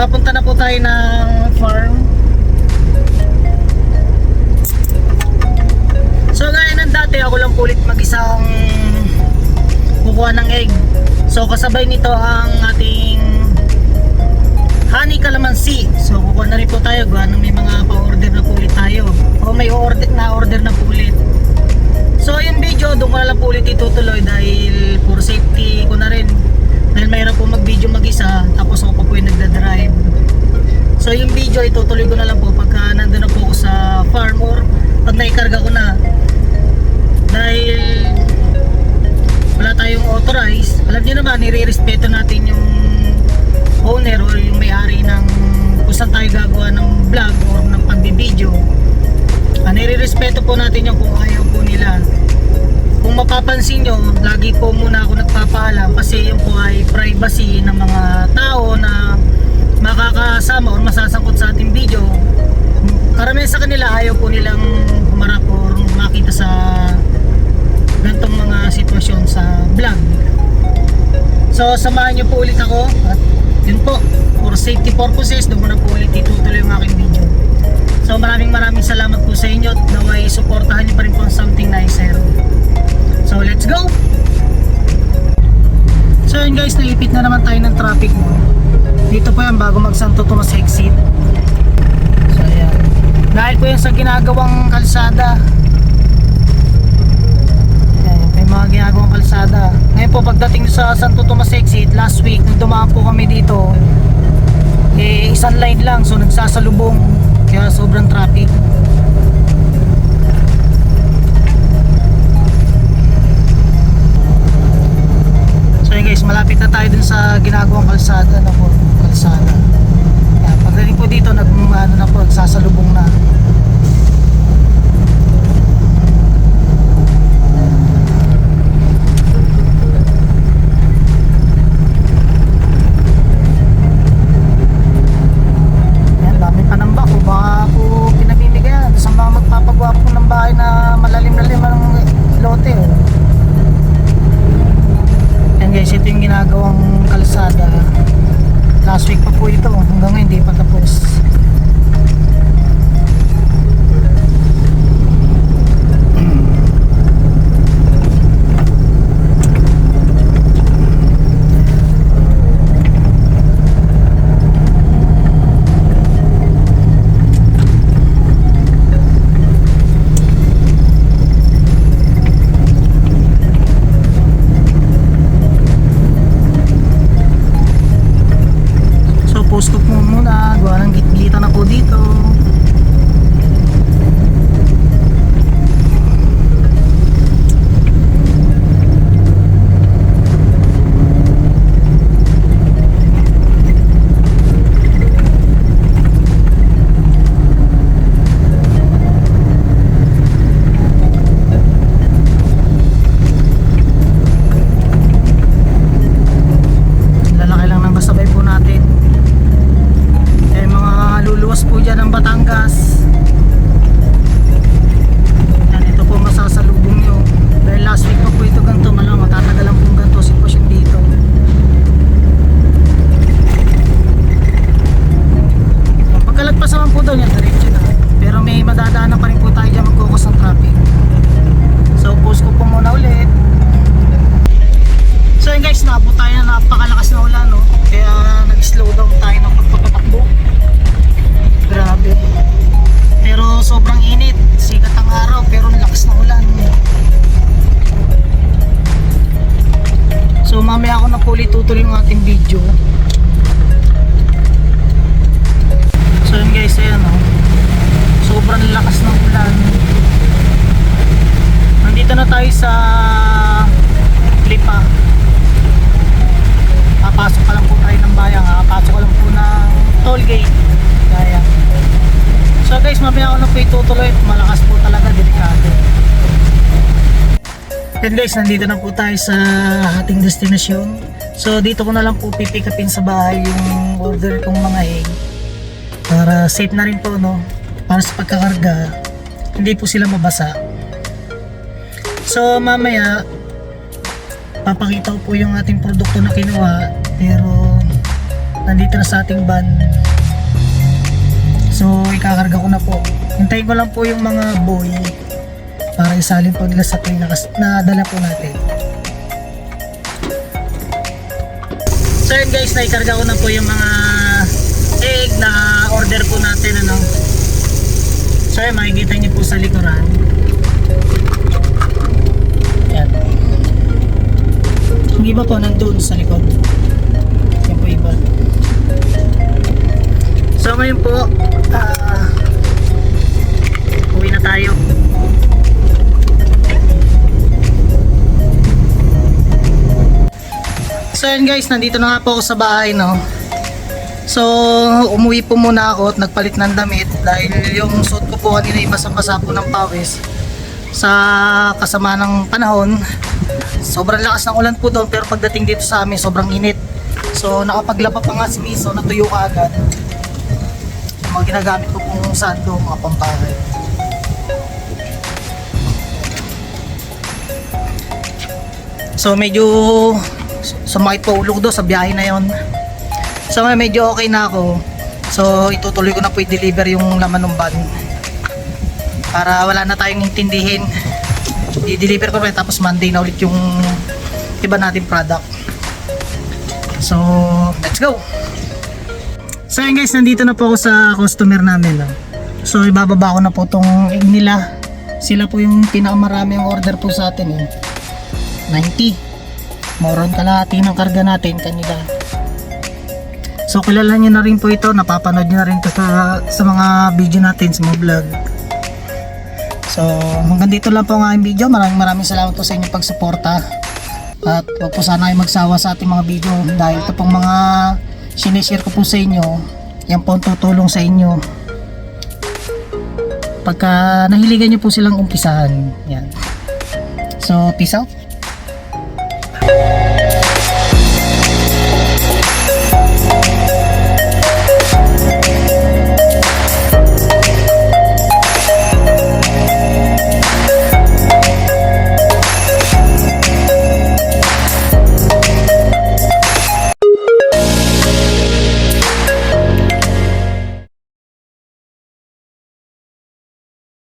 papunta na po tayo ng farm. So gaya ng dati, ako lang ulit mag-isang kukuha ng egg. So kasabay nito ang ating honey calamansi. So kukuha na rin po tayo gawa ng may mga pa-order na po ulit tayo. O may order na order na po ulit. So yung video, doon ko na lang po ulit itutuloy dahil for safety ko na rin. Dahil mayroon po mag-video mag-isa, tapos ako pa po yung nagdadrive. So yung video, itutuloy ko na lang po pagka nandun na po ako sa farm or pag naikarga ko na. Dahil wala tayong authorized. Alam niyo naman, nire-respeto natin yung owner or yung may-ari ng kung saan tayo gagawa ng vlog or ng pagbibideo. Ah, nire-respeto po natin yung kung ayaw. Kung mapapansin nyo, lagi po muna ako nagpapaalam kasi yun po ay privacy ng mga tao na makakasama or masasangkot sa ating video. Karamihan sa kanila ayaw po nilang humarap or makita sa gantong mga sitwasyon sa vlog. So samahan nyo po ulit ako at yun po, for safety purposes, doon ko na po ulit itutuloy yung aking video. So maraming maraming salamat po sa inyo naway suportahan nyo pa rin po ang something nicer. So let's go! So yun guys, naipit na naman tayo ng traffic mo. Dito po yan bago mag Santo Tomas exit. So ayan. Dahil po yan sa ginagawang kalsada. Ayan, may mga ginagawang kalsada. Ngayon po pagdating sa Santo Tomas exit, last week, nung dumaan po kami dito, eh isang line lang, so nagsasalubong. Kaya sobrang traffic. So yun guys, malapit na tayo dun sa ginagawang kalsada na po, kalsada. Pagdating po dito, nag, ano na po, nagsasalubong na. Tutuloy yung ating video. So yun guys, ayan no. Sobrang lakas ng ulan. Nandito na tayo sa Lipa. Papasok ka lang po tayo ng bayan kakapasok ka lang po ng toll gate. Kaya. So guys mamaya ako na po itutuloy. Malakas po talaga delikado. And guys nandito na po tayo sa ating destinasyon so dito ko na lang po pipick sa bahay yung order kong mga egg para safe na rin po no para sa pagkakarga hindi po sila mabasa so mamaya papakita ko po yung ating produkto na kinuha pero nandito na sa ating van. So, ikakarga ko na po. Hintayin ko lang po yung mga boy para isalin po nila sa train na, kas- na dala po natin. So yun guys, naikarga ko na po yung mga egg na order po natin ano. So yun, makikita niyo po sa likuran. Yan. Yung iba po nandun sa likod. Yun guys, nandito na nga po ako sa bahay no. So umuwi po muna ako at nagpalit ng damit dahil yung suit ko po kanina ibasa-basa po ng pawis sa kasama ng panahon. Sobrang lakas ng ulan po doon pero pagdating dito sa amin sobrang init. So nakapaglaba pa nga si Miso, natuyo ka agad. Yung Mga ginagamit ko pong sando, mga pampahay. So medyo sumakit po ulo ko doon sa biyahe na yon. So medyo okay na ako. So itutuloy ko na po i-deliver yung laman ng van. Para wala na tayong intindihin. I-deliver ko rin tapos Monday na ulit yung iba nating product. So let's go! So yun guys, nandito na po ako sa customer namin. No? So ibababa ko na po tong nila. Sila po yung pinakamarami ang order po sa atin. Eh. 90. Moron kalahati ng karga natin kanila. So kilala nyo na rin po ito, napapanood nyo na rin ito sa, sa mga video natin, sa mga vlog. So hanggang dito lang po ang aking video. Maraming maraming salamat po sa inyong pagsuporta. At huwag po sana kayo magsawa sa ating mga video dahil ito pong mga sinishare ko po sa inyo, yan po ang tutulong sa inyo. Pagka nahiligan nyo po silang umpisahan. Yan. So, peace out. you.